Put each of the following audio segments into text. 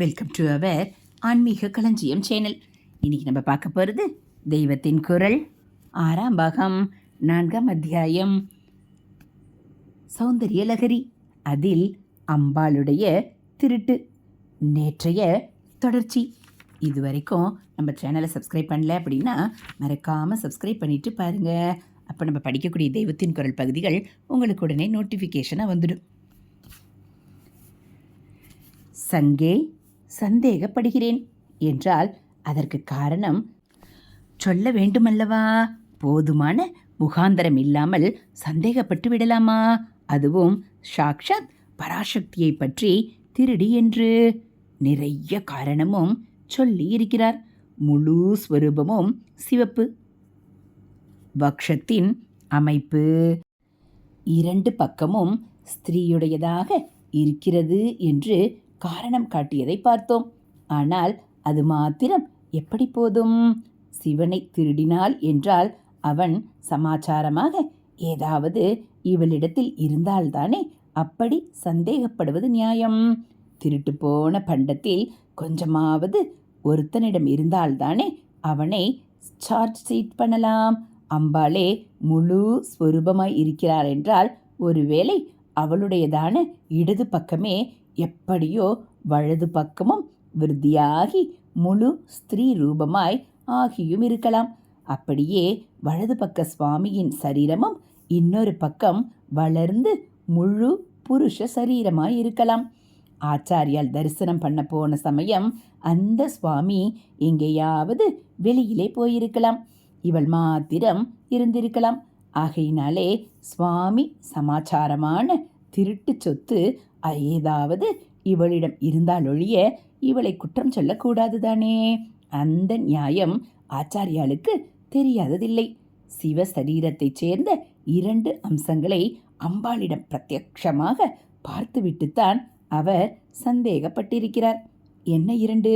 Welcome to our ஆன்மீக களஞ்சியம் channel இன்னைக்கு நம்ம பார்க்க போகிறது தெய்வத்தின் குரல். ஆறாம் பாகம் நான்காம் அத்தியாயம். சௌந்தரிய லகரி. அதில் அம்பாளுடைய திருட்டு நேற்றைய தொடர்ச்சி. இது வரைக்கும் நம்ம சேனலை சப்ஸ்கிரைப் பண்ணல அப்படின்னா மறக்காமல் சப்ஸ்கிரைப் பண்ணிட்டு பாருங்கள் அப்போ நம்ம படிக்கக்கூடிய தெய்வத்தின் குரல் பகுதிகள் உங்களுக்கு உடனே நோட்டிஃபிகேஷனாக வந்துடும். சங்கே சந்தேகப்படுகிறேன் என்றால் அதற்கு காரணம் சொல்ல வேண்டுமல்லவா? போதுமான முகாந்தரம் இல்லாமல் சந்தேகப்பட்டு விடலாமா? அதுவும் சாக்ஷாத் பராசக்தியை பற்றி திருடி என்று நிறைய காரணமும் சொல்லி இருக்கிறார். முழு ஸ்வரூபமும் சிவப்பு. பக்ஷத்தின் அமைப்பு. இரண்டு பக்கமும் ஸ்திரீயுடையதாக இருக்கிறது என்று காரணம் காட்டியதை பார்த்தோம். ஆனால் அது மாத்திரம் எப்படி போதும்? சிவனை திருடினாள் என்றால் அவன் சமாச்சாரமாக ஏதாவது இவளிடத்தில் இருந்தால்தானே அப்படி சந்தேகப்படுவது நியாயம். திருட்டு போன பண்டத்தில் கொஞ்சமாவது ஒருத்தனிடம் இருந்தால்தானே அவனை சார்ஜ் சீட் பண்ணலாம். அம்பாளே முழு ஸ்வரூபமாய் இருக்கிறார் என்றால் ஒருவேளை அவளுடையதான இடது பக்கமே எப்படியோ வலது பக்கமும் விருத்தியாகி முழு ஸ்திரீ ரூபமாய் ஆகியும் இருக்கலாம். அப்படியே வலது பக்க சுவாமியின் சரீரமும் இன்னொரு பக்கம் வளர்ந்து முழு புருஷ சரீரமாய் இருக்கலாம். ஆச்சாரியால் தரிசனம் பண்ண போன சமயம் அந்த சுவாமி எங்கேயாவது வெளியிலே போயிருக்கலாம். இவள் மாத்திரம் இருந்திருக்கலாம். ஆகையினாலே சுவாமி சமாச்சாரமான திருட்டு சொத்து ஏதாவது இவளிடம் இருந்தாலொழிய இவளை குற்றம் சொல்லக்கூடாது தானே. அந்த நியாயம் ஆச்சாரியாளுக்கு தெரியாததில்லை. சிவ சரீரத்தைச் சேர்ந்த இரண்டு அம்சங்களை அம்பாளிடம் பிரத்யக்ஷமாக பார்த்துவிட்டுத்தான் அவர் சந்தேகப்பட்டிருக்கிறார். என்ன இரண்டு?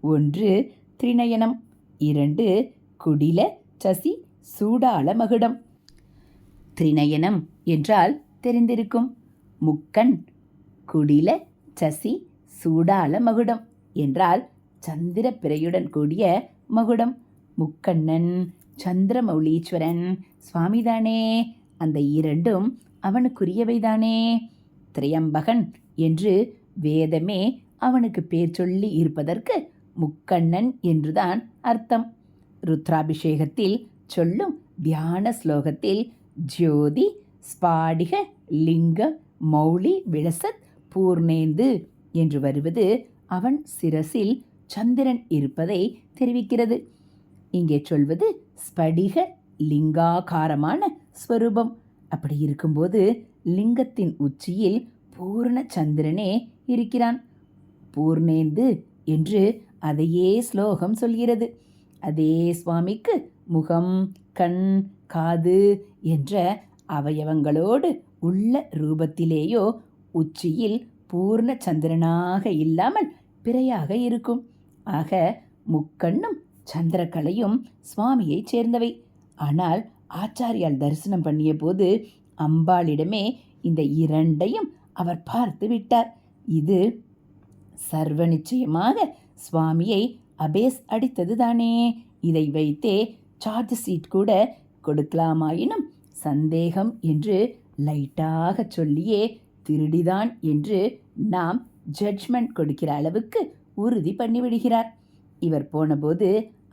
ஒன்று திரிநயனம் இரண்டு குடில சசி சூடால மகுடம். திரிநயனம் என்றால் தெரிந்திருக்கும். முக்கன் குடில சசி சூடால மகுடம் என்றால் சந்திர பிறையுடன் கூடிய மகுடம். முக்கண்ணன் சந்திரமௌலீஸ்வரன் சுவாமிதானே அந்த இரண்டும் அவனுக்குரியவைதானே. திரையம்பகன் என்று வேதமே அவனுக்கு பேர் சொல்லி இருப்பதற்கு முக்கண்ணன் என்றுதான் அர்த்தம். ருத்ராபிஷேகத்தில் சொல்லும் தியான ஸ்லோகத்தில் ஜோதி ஸ்பாடிக லிங்க மௌலி விளசத் பூர்ணேந்து என்று வருவது அவன் சிரசில் சந்திரன் இருப்பதை தெரிவிக்கிறது. இங்கே சொல்வது ஸ்படிக லிங்காகாரமான ஸ்வரூபம். அப்படி இருக்கும்போது லிங்கத்தின் உச்சியில் பூர்ண சந்திரனே இருக்கிறான். பூர்ணேந்து என்று அதையே ஸ்லோகம் சொல்கிறது. அதே சுவாமிக்கு முகம் கண் காது என்ற அவயவங்களோடு உள்ள ரூபத்திலேயோ உச்சியில் பூர்ண சந்திரனாக இல்லாமல் பிறையாக இருக்கும். ஆக முக்கண்ணும் சந்திரகலையும் சுவாமியைச் சேர்ந்தவை. ஆனால் ஆச்சாரியால் தரிசனம் பண்ணிய போது அம்பாளிடமே இந்த இரண்டையும் அவர் பார்த்து விட்டார். இது சர்வ நிச்சயமாக சுவாமியை அபேஸ் அடித்தது தானே இதை வைத்தே சார்ஜ் சீட் கூட கொடுக்கலாமாயினும் சந்தேகம் என்று லைட்டாக சொல்லியே திருடிதான் என்று நாம் ஜட்ஜ்மெண்ட் கொடுக்கிற அளவுக்கு உறுதி பண்ணிவிடுகிறார். இவர் போனபோது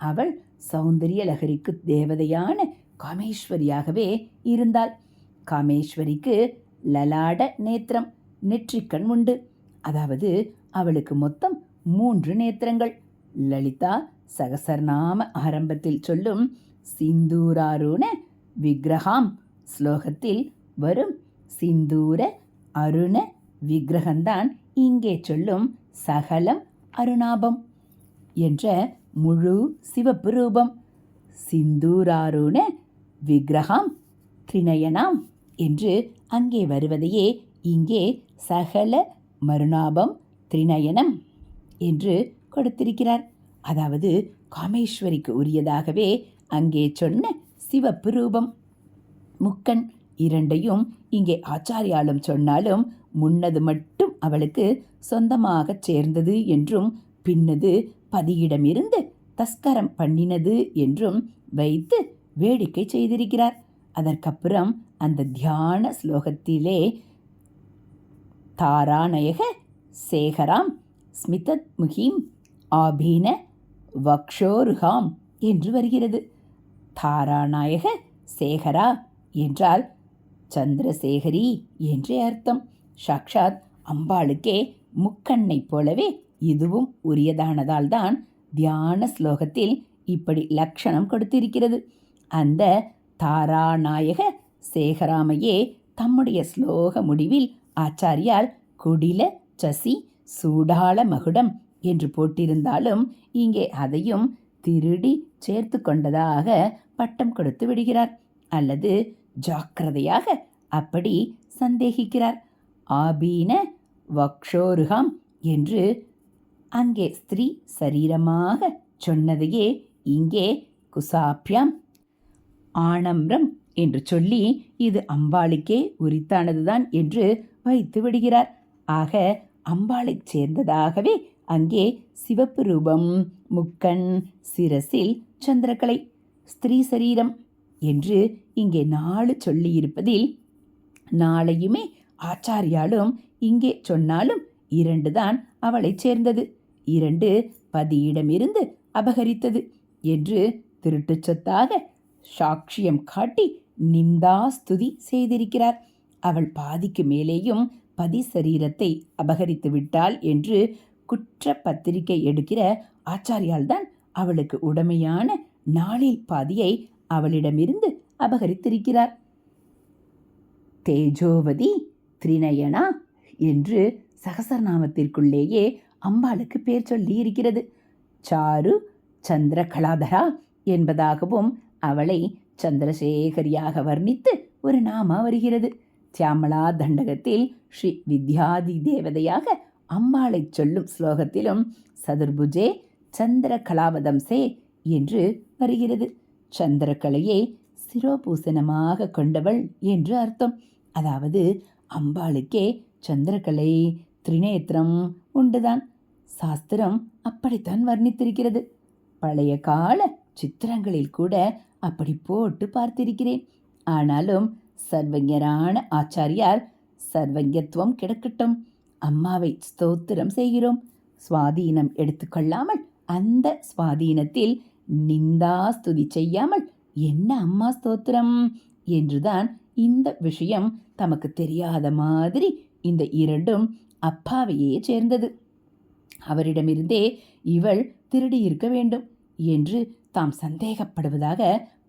அவள் சௌந்தரிய லகரிக்கு தேவதையான காமேஸ்வரியாகவே இருந்தாள். காமேஸ்வரிக்கு லலாட நேத்திரம் நெற்றிக்கண் உண்டு. அதாவது அவளுக்கு மொத்தம் மூன்று நேத்திரங்கள். லலிதா சகசர்நாம ஆரம்பத்தில் சொல்லும் சிந்தூராருண விக்கிரகாம் ஸ்லோகத்தில் வரும் சிந்தூர அருண விக்கிரகந்தான் இங்கே சொல்லும் சகலம் அருணாபம் என்ற முழு சிவப்பு ரூபம். சிந்தூராருண விக்கிரகாம் திரிநயனாம் என்று அங்கே வருவதையே இங்கே சகல மருணாபம் திரிநயனம் என்று கொடுத்திருக்கிறார். அதாவது காமேஸ்வரிக்கு உரியதாகவே அங்கே சொன்ன சிவப்பு ரூபம். முக்கன் இரண்டையும் இங்கே ஆச்சாரியாலும் சொன்னாலும் முன்னது மட்டும் அவளுக்கு சொந்தமாகச் சேர்ந்தது என்றும் பின்னது பதியிடமிருந்து தஸ்கரம் பண்ணினது என்றும் வைத்து வேடிக்கை செய்திருக்கிறார். அதற்கப்புறம் அந்த தியான ஸ்லோகத்திலே தாராநாயக சேகராம் ஸ்மிதத்முகீம் ஆபீன வக்ஷோருகாம் என்று வருகிறது. தாராநாயக சேகரா என்றால் சந்திரசேகரி என்றே அர்த்தம். சாக்ஷாத் அம்பாளுக்கே முக்கண்ணைப் போலவே இதுவும் உரியதானதால் தான் தியான ஸ்லோகத்தில் இப்படி லக்ஷணம் கொடுத்திருக்கிறது. அந்த தாராநாயக சேகராமையே தம்முடைய ஸ்லோக முடிவில் ஆச்சாரியால் குடில சசி சூடாள மகுடம் என்று போட்டிருந்தாலும் இங்கே அதையும் திருடி சேர்த்து கொண்டதாக பட்டம் கொடுத்து விடுகிறார். அல்லது ஜாக்கிரதையாக அப்படி சந்தேகிக்கிறார். ஆபீன வக்ஷோருகாம் என்று அங்கே ஸ்திரீ சரீரமாக சொன்னதையே இங்கே குசாப்பியாம் ஆணம்ரம் என்று சொல்லி இது அம்பாளுக்கே உரித்தானதுதான் என்று வைத்து விடுகிறார். ஆக அம்பாளைச் சேர்ந்ததாகவே அங்கே சிவப்பு ரூபம் முக்கண் சிரசில் சந்திரக்கலை ஸ்திரீ சரீரம் என்று இங்கே நாலு சொல்லியிருப்பதில் நாளையுமே ஆச்சாரியாலும் இங்கே சொன்னாலும் இரண்டு தான் அவளைச் சேர்ந்தது. இரண்டு பதியிடமிருந்து அபகரித்தது என்று திருட்டுச் சொத்தாக சாட்சியம் காட்டி நிந்தாஸ்துதி செய்திருக்கிறார். அவள் பாதிக்கு மேலேயும் பதி சரீரத்தை அபகரித்து விட்டாள் என்று குற்ற பத்திரிகை எடுக்கிற ஆச்சாரியால் தான் அவளுக்கு உடமையான நாளில் பாதியை அவளிடமிருந்து அபகரித்திருக்கிறார். தேஜோவதி திரிநயனா என்று சகசரநாமத்திற்குள்ளேயே அம்பாளுக்கு பேர் சொல்லி இருக்கிறது சாரு சந்திரகலாதரா என்பதாகவும் அவளை சந்திரசேகரியாக வர்ணித்து ஒரு நாமா வருகிறது. தியாமலா தண்டகத்தில் ஸ்ரீ வித்யாதி தேவதையாக அம்பாளைச் சொல்லும் ஸ்லோகத்திலும் சதுர்புஜே சந்திர கலாவதம்சே என்று வருகிறது. சந்திரகலையை சிரோபூசணமாக கொண்டவள் என்று அர்த்தம். அதாவது அம்பாளுக்கே சந்திரகலை திரிநேத்திரம் உண்டுதான். சாஸ்திரம் அப்படித்தான் வர்ணித்திருக்கிறது. பழைய கால சித்திரங்களில் கூட அப்படி போட்டு பார்த்திருக்கிறேன். ஆனாலும் சர்வஞரான ஆச்சாரியார் சர்வஞத்துவம் கிடக்கட்டும். அம்மாவை ஸ்தோத்திரம் செய்கிறோம். சுவாதீனம் எடுத்துக்கொள்ளாமல் அந்த சுவாதீனத்தில் நிந்தா ஸ்துதி செய்யாமல் என்ன அம்மா ஸ்தோத்திரம்? என்றுதான் இந்த விஷயம் தமக்கு தெரியாத மாதிரி இந்த இரண்டும் அப்பாவையே சேர்ந்தது. அவரிடமிருந்தே இவள் திருடியிருக்க வேண்டும் என்று தாம் சந்தேகப்படுவதாக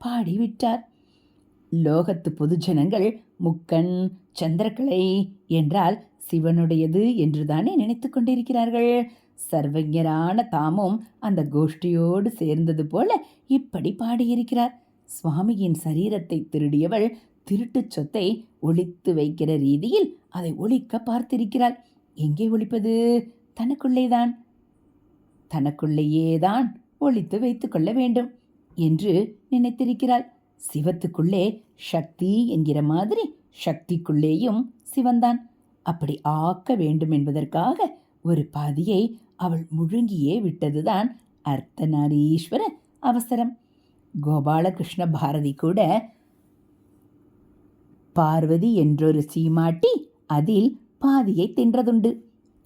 பாடிவிட்டார். லோகத்து பொதுஜனங்கள் முக்கன் சந்திரகலை என்றால் சிவனுடையது என்றுதானே நினைத்து கொண்டிருக்கிறார்கள்? சர்வஞரான தாமும் அந்த கோஷ்டியோடு சேர்ந்தது போல இப்படி பாடியிருக்கிறார். சுவாமியின் சரீரத்தை திருடியவள் திருட்டுச் சொத்தை ஒழித்து வைக்கிற ரீதியில் அதை ஒழிக்க பார்த்திருக்கிறாள். எங்கே ஒழிப்பது தனக்குள்ளேதான். தனக்குள்ளேயேதான் ஒழித்து வைத்து கொள்ள வேண்டும் என்று நினைத்திருக்கிறாள். சிவத்துக்குள்ளே சக்தி என்கிற மாதிரி சக்திக்குள்ளேயும் சிவந்தான். அப்படி ஆக்க வேண்டும் என்பதற்காக ஒரு பாதியை அவள் முழுங்கியே விட்டதுதான் அர்த்தநாரீஸ்வர அவசரம். கோபாலகிருஷ்ண பாரதி கூட பார்வதி என்றொரு சீமாட்டி அதில் பாதியை தின்றதுண்டு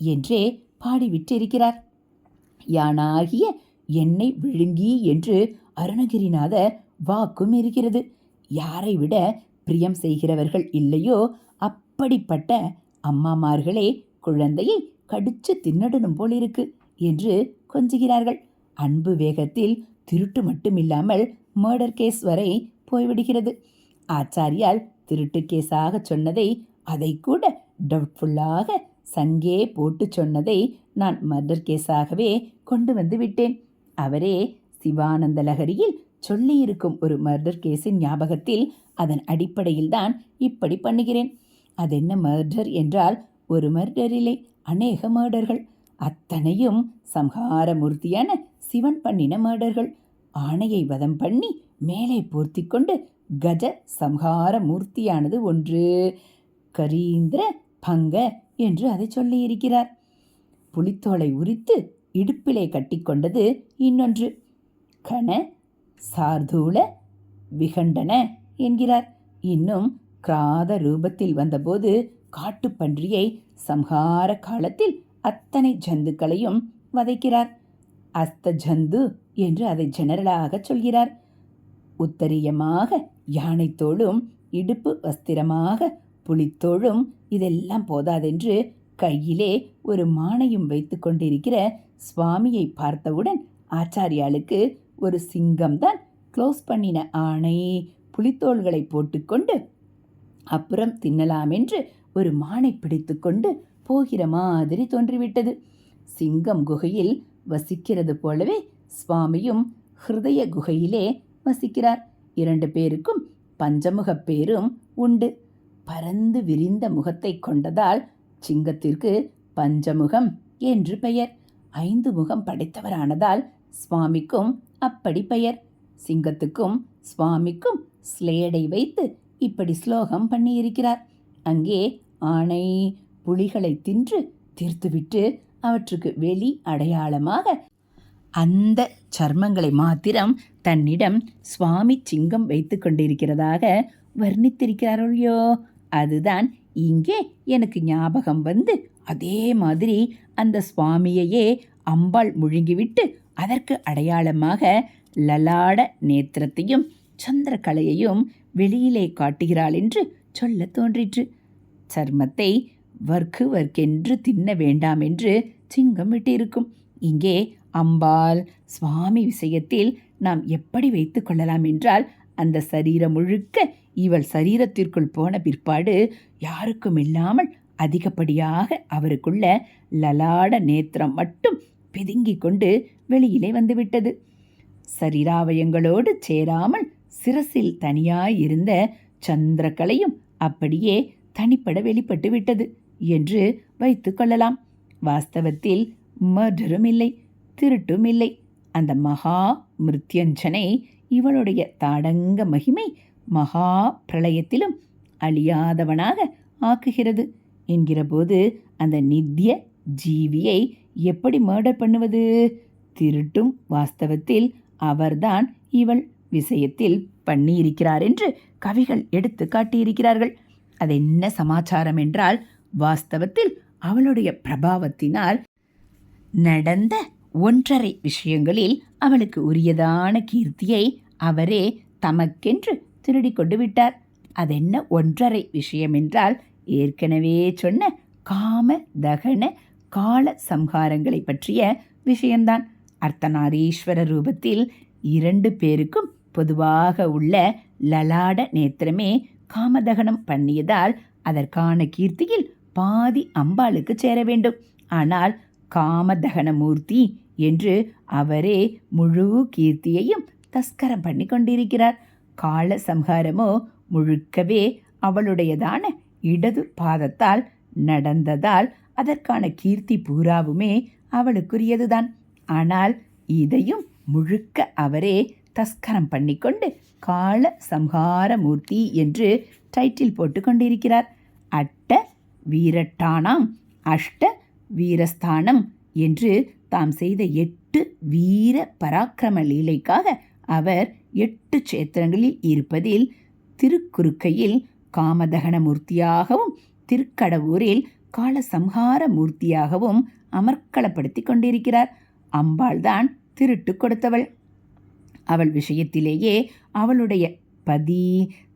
என்றே பாடிவிட்டிருக்கிறார். யானாகிய என்னை விழுங்கி என்று அருணகிரிநாதர் வாக்கும் இருக்கிறது. யாரை விட பிரியம் செய்கிறவர்கள் இல்லையோ அப்படிப்பட்ட அம்மாமார்களே குழந்தையை கடிச்சு தின்னடணும் போல் இருக்கு என்று கொஞ்சுகிறார்கள். அன்பு வேகத்தில் திருட்டு மட்டுமில்லாமல் மர்டர் கேஸ் வரை போய்விடுகிறது. ஆச்சாரியால் திருட்டு கேஸாக சொன்னதை அதை கூட டவுட்ஃபுல்லாக சங்கே போட்டு சொன்னதை நான் மர்டர் கேஸாகவே கொண்டு வந்து விட்டேன். அவரே சிவானந்த லகரியில் சொல்லியிருக்கும் ஒரு மர்டர் கேஸின் ஞாபகத்தில் அதன் அடிப்படையில் தான் இப்படி பண்ணுகிறேன். அதென்ன மர்டர் என்றால் ஒரு மர்டர் இல்லை அநேக மேடர்கள் அத்தனையும் சம்ஹார மூர்த்தியான சிவன் பண்ணின மேடர்கள் ஆணையை வதம் பண்ணி மேலே போர்த்தி கொண்டு கஜ சம்ஹார மூர்த்தியானது ஒன்று. கரீந்திர பங்க என்று அதை சொல்லியிருக்கிறார். புலித்தோலை உரித்து இடுப்பிலே கட்டிக்கொண்டது இன்னொன்று. கண சார்தூல விகண்டன என்கிறார். இன்னும் கிராத ரூபத்தில் வந்தபோது காட்டுப்பன்றியை சம்ஹார காலத்தில் அத்தனை ஜந்துக்களையும் வதைக்கிறார். அஸ்த ஜந்து என்று அதை ஜெனரலாக சொல்கிறார். உத்தரியமாக யானைத்தோளும் இடுப்பு வஸ்திரமாக புலித்தோளும் இதெல்லாம் போதாதென்று கையிலே ஒரு மானையும் வைத்து கொண்டிருக்கிற சுவாமியை பார்த்தவுடன் ஆச்சாரியாளுக்கு ஒரு சிங்கம்தான் க்ளோஸ் பண்ணின ஆணை. புலித்தோள்களை போட்டுக்கொண்டு அப்புறம் தின்னலாம் என்று ஒரு மானை பிடித்துக்கொண்டு போகிற மாதிரி தோன்றிவிட்டது. சிங்கம் குகையில் வசிக்கிறது போலவே சுவாமியும் ஹிருதய குகையிலே வசிக்கிறார். இரண்டு பேருக்கும் பஞ்சமுகப் பேரும் உண்டு. பரந்து விரிந்த முகத்தை கொண்டதால் சிங்கத்திற்கு பஞ்சமுகம் என்று பெயர். ஐந்து முகம் படைத்தவரானதால் சுவாமிக்கும் அப்படி பெயர். சிங்கத்துக்கும் சுவாமிக்கும் ஸ்லேடை வைத்து இப்படி ஸ்லோகம் பண்ணியிருக்கிறார். அங்கே ஆணை புலிகளை தின்று தீர்த்துவிட்டு அவற்றுக்கு வெளி அடையாளமாக அந்த சர்மங்களை மாத்திரம் தன்னிடம் சுவாமி சிங்கம் வைத்து கொண்டிருக்கிறதாக வர்ணித்திருக்கிறாரோ அதுதான் இங்கே எனக்கு ஞாபகம் வந்து அதே மாதிரி அந்த சுவாமியையே அம்பாள் முழுங்கிவிட்டு அதற்கு அடையாளமாக லலாட நேத்திரத்தையும் சந்திரகலையையும் வெளியிலே காட்டுகிறாள் என்று சொல்ல தோன்றிற்று. சர்மத்தை வர்க்கு வர்க்கென்று தின்ன வேண்டாம் என்று சிங்கம் விட்டிருக்கும். இங்கே அம்பாள் சுவாமி விஷயத்தில் நாம் எப்படி வைத்து கொள்ளலாம் என்றால் அந்த சரீரம் முழுக்க இவள் சரீரத்திற்குள் போன பிற்பாடு யாருக்கும் இல்லாமல் அதிகப்படியாக அவருக்குள்ள லலாட நேத்திரம் மட்டும் பிதுங்கிக் கொண்டு வெளியிலே வந்துவிட்டது. சரீராவயங்களோடு சேராமல் சிரசில் தனியாயிருந்த சந்திரக்கலையும் அப்படியே தனிப்பட வெளிப்பட்டு விட்டது என்று வைத்து கொள்ளலாம். வாஸ்தவத்தில் மர்டரும் இல்லை திருட்டும் இல்லை. அந்த மகா மிருத்யஞ்சனை இவளுடைய தாடங்க மகிமை மகா பிரளயத்திலும் அழியாதவனாக ஆக்குகிறது என்கிறபோது அந்த நித்திய ஜீவியை எப்படி மர்டர் பண்ணுவது? திருட்டும் வாஸ்தவத்தில் அவர்தான் இவள் விஷயத்தில் பண்ணியிருக்கிறார் என்று கவிகள் எடுத்து காட்டியிருக்கிறார்கள். அது என்ன சமாச்சாரம் என்றால் வாஸ்தவத்தில் அவளுடைய பிரபாவத்தினால் நடந்த ஒன்றரை விஷயங்களில் அவளுக்கு உரியதான கீர்த்தியை அவரே தமக்கென்று திருடி கொண்டு விட்டார். அதென்ன ஒன்றரை விஷயம் என்றால் ஏற்கனவே சொன்ன காம தகன கால சம்ஹாரங்களை பற்றிய விஷயம்தான். அர்த்தநாரீஸ்வர ரூபத்தில் இரண்டு பேருக்கும் பொதுவாக உள்ள லலாட நேத்திரமே காமதகனம் பண்ணியதால் அதற்கான கீர்த்தியில் பாதி அம்பாளுக்கு சேர வேண்டும். ஆனால் காமதகனமூர்த்தி என்று அவரே முழு கீர்த்தியையும் தஸ்கரம் பண்ணி கொண்டிருக்கிறார். கால சம்ஹாரமோ முழுக்கவே அவளுடையதான இடது பாதத்தால் நடந்ததால் அதற்கான கீர்த்தி பூராவுமே அவளுக்குரியதுதான். ஆனால் இதையும் முழுக்க அவரே தஸ்கரம் பண்ணிக்கொண்டு கால சம்ஹாரமூர்த்தி என்று டைட்டில் போட்டு கொண்டிருக்கிறார். அட்ட வீரட்டானாம் அஷ்ட வீரஸ்தானம் என்று தாம் செய்த எட்டு வீர பராக்கிரம லீலைக்காக அவர் எட்டு சேத்திரங்களில் இருப்பதில் திருக்குறுக்கையில் காமதகன மூர்த்தியாகவும் திருக்கடவூரில் காலசம்ஹார மூர்த்தியாகவும் அமர்க்களப்படுத்தி கொண்டிருக்கிறார். அம்பாள்தான் திருட்டு கொடுத்தவள். அவள் விஷயத்திலேயே அவளுடைய பதி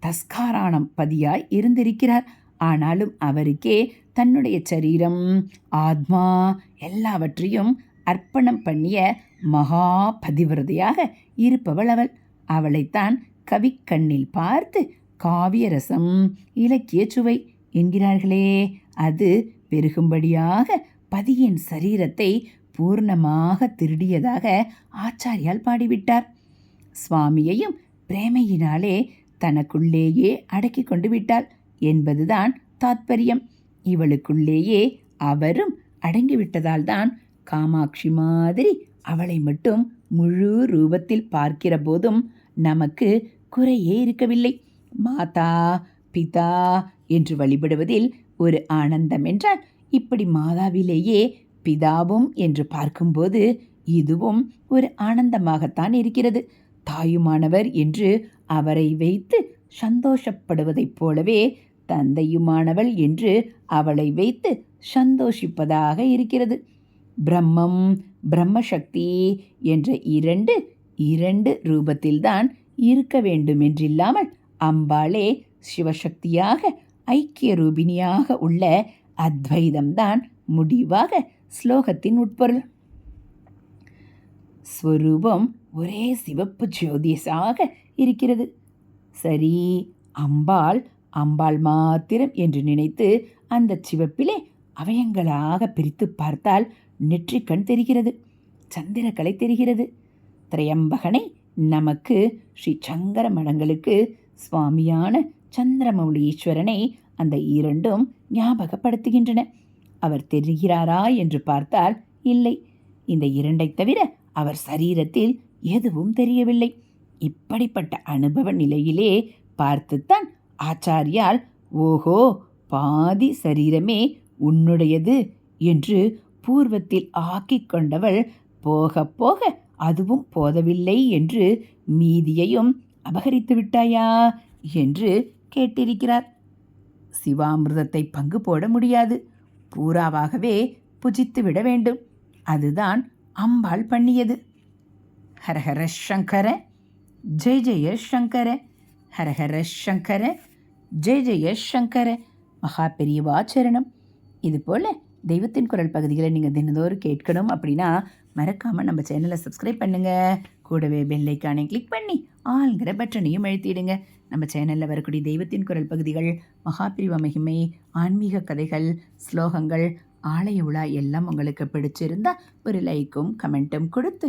தஸ்காராணம் பதியாய் இருந்திருக்கிறார். ஆனாலும் அவருக்கே தன்னுடைய சரீரம் ஆத்மா எல்லாவற்றையும் அர்ப்பணம் பண்ணிய மகா பதிவிரதையாக இருப்பவள் அவள். அவளைத்தான் கவிக்கண்ணில் பார்த்து காவியரசம் இலக்கிய சுவை என்கிறார்களே. அது பெருகும்படியாக பதியின் சரீரத்தை பூர்ணமாக திருடியதாக ஆச்சாரியால் பாடிவிட்டார். சுவாமியையும் பிரேமையினாலே தனக்குள்ளேயே அடக்கி கொண்டு விட்டாள் என்பதுதான் தாத்பரியம். இவளுக்குள்ளேயே அவரும் அடங்கிவிட்டதால்தான் காமாட்சி மாதிரி அவளை மட்டும் முழு ரூபத்தில் பார்க்கிற போதும் நமக்கு குறையே இருக்கவில்லை. மாதா பிதா என்று வழிபடுவதில் ஒரு ஆனந்தம் என்றால் இப்படி மாதாவிலேயே பிதாவும் என்று பார்க்கும்போது இதுவும் ஒரு ஆனந்தமாகத்தான் இருக்கிறது. தாயுமானவர் என்று அவரை வைத்து சந்தோஷப்படுவதைப் போலவே தந்தையுமானவள் என்று அவளை வைத்து சந்தோஷிப்பதாக இருக்கிறது. பிரம்மம் பிரம்மசக்தி என்ற இரண்டு இரண்டு ரூபத்தில்தான் இருக்க வேண்டுமென்றில்லாமல் அம்பாளே சிவசக்தியாக ஐக்கிய ரூபிணியாக உள்ள அத்வைதம்தான் முடிவாக ஸ்லோகத்தின் உட்பொருள். ஸ்வரூபம் ஒரே சிவப்பு ஜோதிஷாக இருக்கிறது. சரி அம்பாள் அம்பாள் மாத்திரம் என்று நினைத்து அந்த சிவப்பிலே அவயங்களாக பிரித்து பார்த்தால் நெற்றிக்கண் தெரிகிறது சந்திரக்கலை தெரிகிறது. திரையம்பகனை நமக்கு ஸ்ரீ சங்கர மடங்களுக்கு சுவாமியான சந்திரமௌலீஸ்வரனை அந்த இரண்டும் ஞாபகப்படுத்துகின்றன. அவர் தெரிகிறாரா என்று பார்த்தால் இல்லை. இந்த இரண்டைத் தவிர அவர் சரீரத்தில் எதுவும் தெரியவில்லை. இப்படிப்பட்ட அனுபவ நிலையிலே பார்த்துத்தான் ஆச்சாரியால் ஓஹோ பாதி சரீரமே உன்னுடையது என்று பூர்வத்தில் ஆக்கிக் கொண்டவள் போக போக அதுவும் போதவில்லை என்று மீதியையும் அபகரித்து விட்டாயா என்று கேட்டிருக்கிறார். சிவாமிர்தத்தை பங்கு போட முடியாது. பூராவாகவே புஜித்து விட வேண்டும். அதுதான் அம்பாள் பண்ணியது. ஹரஹர சங்கர ஜெய ஜெய சங்கர ஹரஹர சங்கர ஜெய் ஜெய சங்கர. மகா பெரியவாச்சரணம் இது போல் தெய்வத்தின் குரல் பகுதிகளை நீங்கள் தினந்தோறும் கேட்கணும் அப்படின்னா மறக்காமல் நம்ம சேனலை சப்ஸ்கிரைப் பண்ணுங்கள் கூடவே பெல்லைக்கானை கிளிக் பண்ணி ஆளுங்கிற பட்டனையும் எழுத்திடுங்க நம்ம சேனலில் வரக்கூடிய தெய்வத்தின் குரல் பகுதிகள் மகாபிரிவ மகிமை ஆன்மீக கதைகள் ஸ்லோகங்கள் ஆலய உலா எல்லாம் உங்களுக்கு பிடிச்சிருந்தா ஒரு லைக்கும் கமெண்ட்டும் கொடுத்து